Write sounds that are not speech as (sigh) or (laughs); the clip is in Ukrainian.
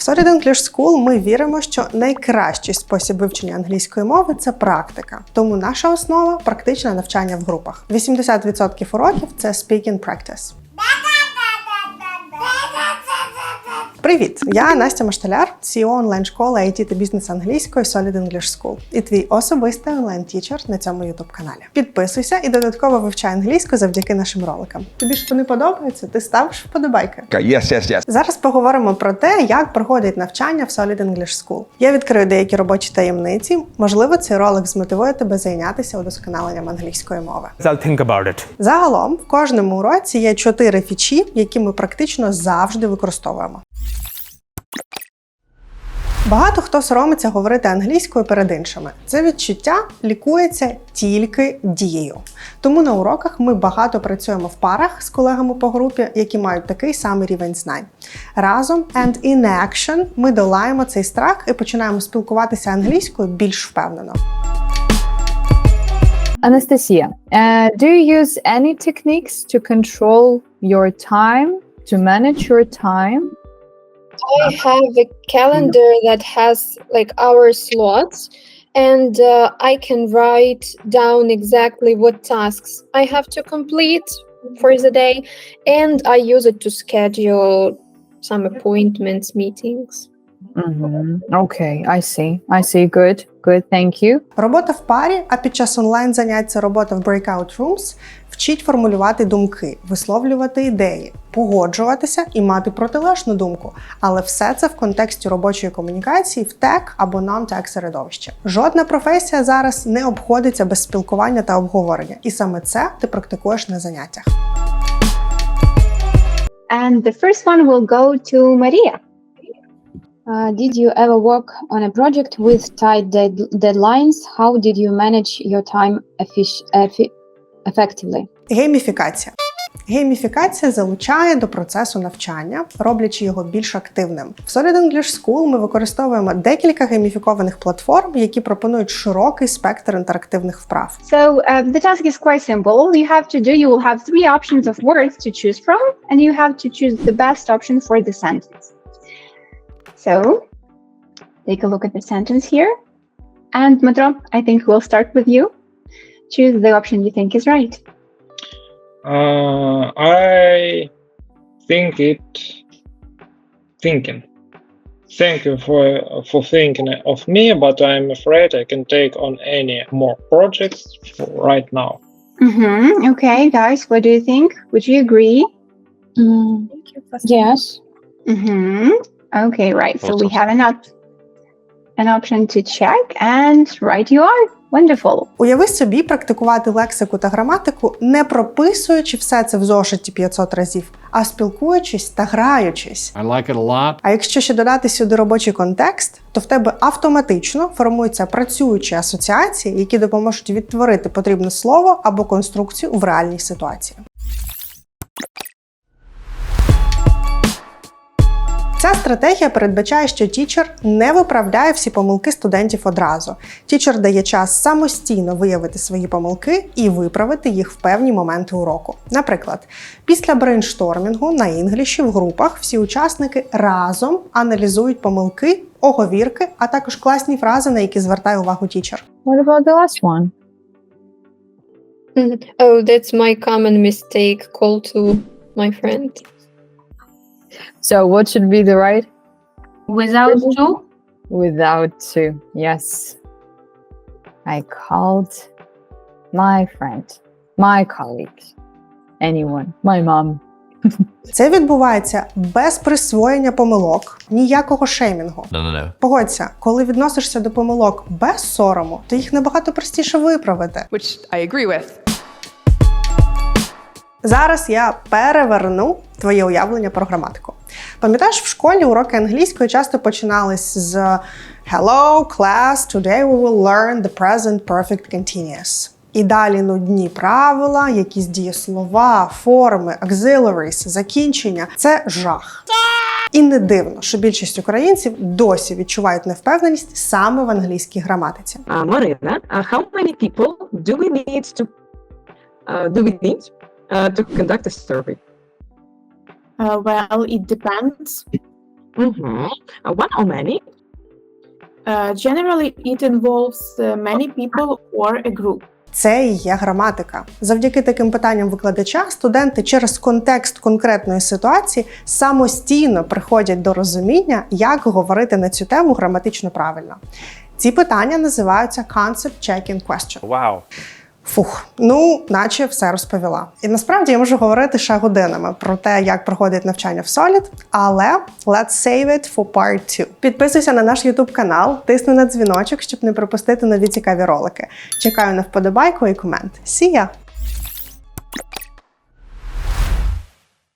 В Solid English School ми віримо, що найкращий спосіб вивчення англійської мови це практика. Тому наша основа практичне навчання в групах. 80% уроків це speaking practice. Привіт! Я Настя Машталяр, CEO онлайн-школи IT та бізнес англійської Solid English School і твій особистий онлайн-тічер на цьому youtube каналі. Підписуйся і додатково вивчай англійську завдяки нашим роликам. Тобі ж вони подобаються? Ти ставиш вподобайки. Okay, yes, yes, yes. Зараз поговоримо про те, як проходить навчання в Solid English School. Я відкрию деякі робочі таємниці. Можливо, цей ролик змотивує тебе зайнятися удосконаленням англійської мови. I'll think about it. Загалом, в кожному уроці є чотири фічі, які ми практично завжди використовуємо. Багато хто соромиться говорити англійською перед іншими. Це відчуття лікується тільки дією. Тому на уроках ми багато працюємо в парах з колегами по групі, які мають такий самий рівень знань. Разом and in action ми долаємо цей страх і починаємо спілкуватися англійською більш впевнено. Anastasia, uh, do you use any techniques to control your time, to manage your time? I have a calendar that has like hour slots, and uh, I can write down exactly what tasks I have to complete for the day, and I use it to schedule some appointments, meetings. Mhm. Okay, I see. I see. Good. Good. Thank you. Робота в парі, а під час онлайн занять це робота в breakout rooms, вчить формулювати думки, висловлювати ідеї, погоджуватися і мати протилежну думку. Але все це в контексті робочої комунікації в тек або non-tech середовищі. Жодна професія зараз не обходиться без спілкування та обговорення, і саме це ти практикуєш на заняттях. And the first one will go to Maria. Uh, did you ever work on a project with tight dead- deadlines? How did you manage your time effic- effi- effectively? Гейміфікація. Гейміфікація залучає до процесу навчання, роблячи його більш активним. В Solid English School ми використовуємо декілька гейміфікованих платформ, які пропонують широкий спектр інтерактивних вправ. So uh, the task is quite simple. All you have to do, you will have three options of words to choose from, and you have to choose the best option for the sentence. So take a look at the sentence here. And Madro, I think we'll start with you. Choose the option you think is right. Uh, I think it thinking. Thank you for for thinking of me, but I'm afraid I can take on any more projects for right now. Mm-hmm. Okay, guys, what do you think? Would you agree? Mm, yes. Mm-hmm. Okay, right. So we have an op- an option to check, and right you are. Wonderful. Уяви собі практикувати лексику та граматику, не прописуючи все це в зошиті 500 разів, а спілкуючись та граючись. I like it a lot. А якщо ще додати сюди робочий контекст, то в тебе автоматично формуються працюючі асоціації, які допоможуть відтворити потрібне слово або конструкцію в реальній ситуації. Ця стратегія передбачає, що тічер не виправляє всі помилки студентів одразу. Тічер дає час самостійно виявити свої помилки і виправити їх в певні моменти уроку. Наприклад, після брейнштормінгу на інгліші в групах всі учасники разом аналізують помилки, оговірки, а також класні фрази, на які звертає увагу тічер. What about the last one? Oh, that's my common mistake. Call to my friend. So, what should be the right? Without to? Without to. Yes. I called my friend, my colleague, anyone, my mom. (laughs) Це відбувається без присвоєння помилок, ніякого шеймінгу. No, no, no. Погодься, коли відносишся до помилок без сорому, то їх набагато простіше виправити. which I agree with. Зараз я переверну твоє уявлення про граматику. Пам'ятаєш, в школі уроки англійської часто починались з Hello, class, today we will learn the present perfect continuous. І далі нудні правила, якісь дієслова, форми, auxiliaries, закінчення це жах. І не дивно, що більшість українців досі відчувають невпевненість саме в англійській граматиці. Uh, how many people do we need to uh, do we need uh, to conduct a survey? Uh, well, it depends. Mm-hmm. Uh, one or many? Uh, generally, it involves uh, many people or a group. Це і є граматика. Завдяки таким питанням викладача студенти через контекст конкретної ситуації самостійно приходять до розуміння, як говорити на цю тему граматично правильно. Ці питання називаються Concept Checking Question. Wow. Фух, ну наче все розповіла. І насправді я можу говорити ще годинами про те, як проходить навчання в Solid, але let's save it for part 2. Підписуйся на наш YouTube канал, тисни на дзвіночок, щоб не пропустити нові цікаві ролики. Чекаю на вподобайку і комент. See ya!